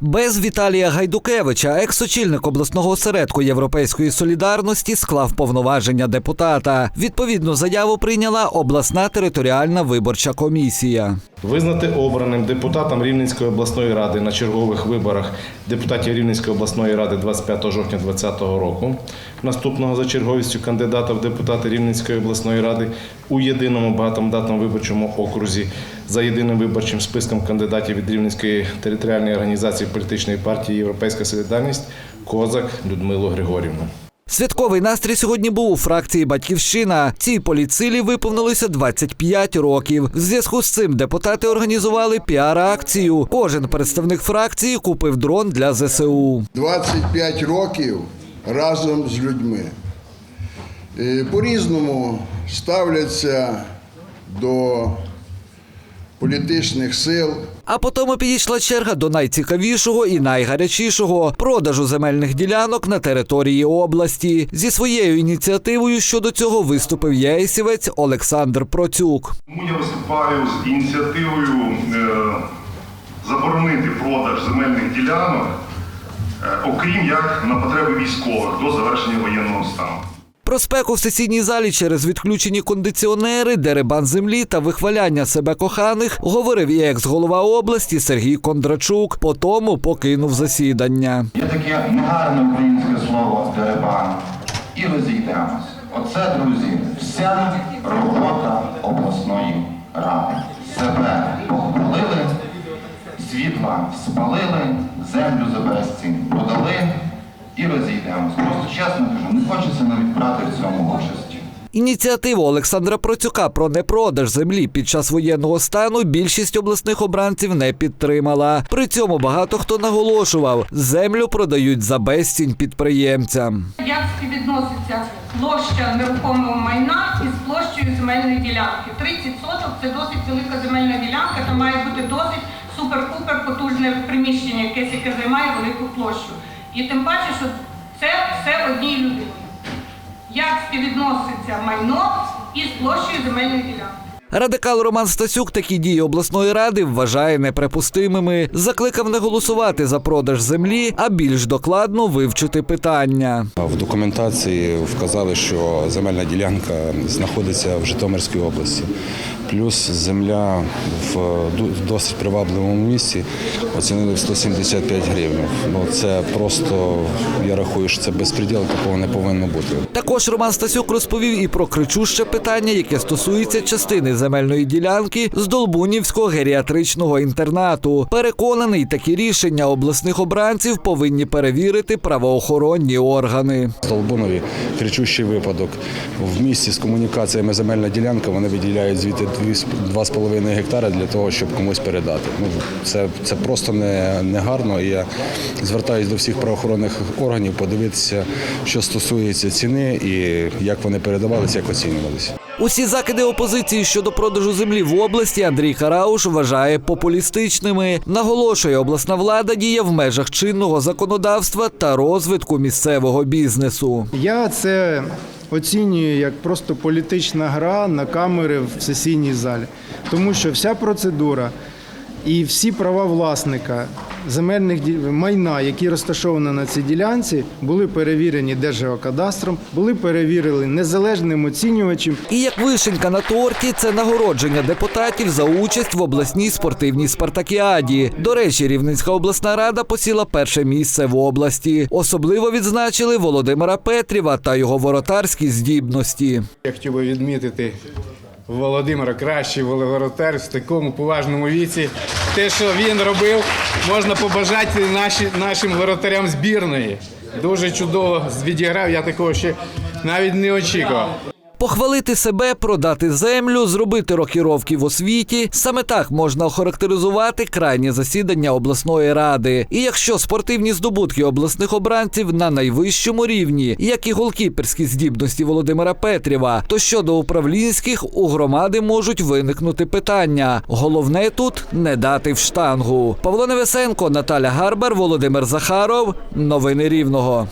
Без Віталія Гайдукевича, екс-очільник обласного осередку Європейської солідарності, склав повноваження депутата. Відповідну заяву прийняла обласна територіальна виборча комісія. Визнати обраним депутатом Рівненської обласної ради на чергових виборах депутатів Рівненської обласної ради 25 жовтня 2020 року, наступного за черговістю кандидата в депутати Рівненської обласної ради у єдиному багатомандатному виборчому окрузі за єдиним виборчим списком кандидатів від Рівненської територіальної організації політичної партії Європейська солідарність Козак Людмилу Григорівну. Святковий настрій сьогодні був у фракції Батьківщина. Цій поліцилі виповнилося 25 років. В зв'язку з цим депутати організували піар-акцію. Кожен представник фракції купив дрон для ЗСУ. 25 років разом з людьми. Е, По-різному ставляться до політичних сил. А потім підійшла черга до найцікавішого і найгарячішого продажу земельних ділянок на території області. Зі своєю ініціативою щодо цього виступив єсівець Олександр Процюк. Тому я виступаю з ініціативою е, заборонити продаж земельних ділянок, е, окрім як на потреби військових до завершення воєнного стану. Про спеку в сесійній залі через відключені кондиціонери, деребан землі та вихваляння себе коханих говорив і екс-голова області Сергій Кондрачук. Потому покинув засідання. Є таке негарне українське слово деребан. І розійдемось. Оце, друзі, вся робота обласної ради. Себе похвалили, світла спалили, землю за безцінь продали і розійдемось. Просто чесно кажу, не хочеться навіть Ініціативу Олександра Процюка про непродаж землі під час воєнного стану більшість обласних обранців не підтримала. При цьому багато хто наголошував, землю продають за безцінь підприємцям. Як співвідноситься площа нерухомого майна із площею земельної ділянки? 30 соток це досить велика земельна ділянка, там має бути досить супер-пупер потужне приміщення, якесь, яке займає велику площу. І тим паче, що це все одній людині. Як співвідноситься майно із площею земельної ділянки? Радикал Роман Стасюк такі дії обласної ради вважає неприпустимими. Закликав не голосувати за продаж землі, а більш докладно вивчити питання. В документації вказали, що земельна ділянка знаходиться в Житомирській області. Плюс земля в досить привабливому місці оцінили в 175 гривень. Ну це просто я рахую, що це безпреділ, такого не повинно бути. Також Роман Стасюк розповів і про кричуще питання, яке стосується частини земельної ділянки з Долбунівського геріатричного інтернату. Переконаний, такі рішення обласних обранців повинні перевірити правоохоронні органи. Столбунові кричущий випадок. В місті з комунікаціями земельна ділянка вони виділяють звідти 2,5 гектари для того, щоб комусь передати. Ну це, це просто не, не гарно. Я звертаюся до всіх правоохоронних органів подивитися, що стосується ціни і як вони передавалися, як оцінювалися. Усі закиди опозиції щодо продажу землі в області Андрій Харауш вважає популістичними. Наголошує, обласна влада діє в межах чинного законодавства та розвитку місцевого бізнесу. Я це оцінюю як просто політична гра на камери в сесійній залі, тому що вся процедура і всі права власника земельних майна, які розташовані на цій ділянці, були перевірені Держгеокадастром, були перевірені незалежним оцінювачем. І як вишенька на торті, це нагородження депутатів за участь в обласній спортивній спартакіаді. До речі, Рівненська обласна рада посіла перше місце в області. Особливо відзначили Володимира Петріва та його воротарські здібності. Я хотів би відмітити Володимира кращий володаротер в такому поважному віці. Те, що він робив, можна побажати наші, нашим воротарям збірної. Дуже чудово відіграв, я такого ще навіть не очікував. Похвалити себе, продати землю, зробити рокіровки в освіті. Саме так можна охарактеризувати крайнє засідання обласної ради. І якщо спортивні здобутки обласних обранців на найвищому рівні, як і голкіперські здібності Володимира Петріва, то щодо управлінських у громади можуть виникнути питання. Головне тут не дати в штангу. Павло Невесенко, Наталя Гарбар, Володимир Захаров. Новини Рівного.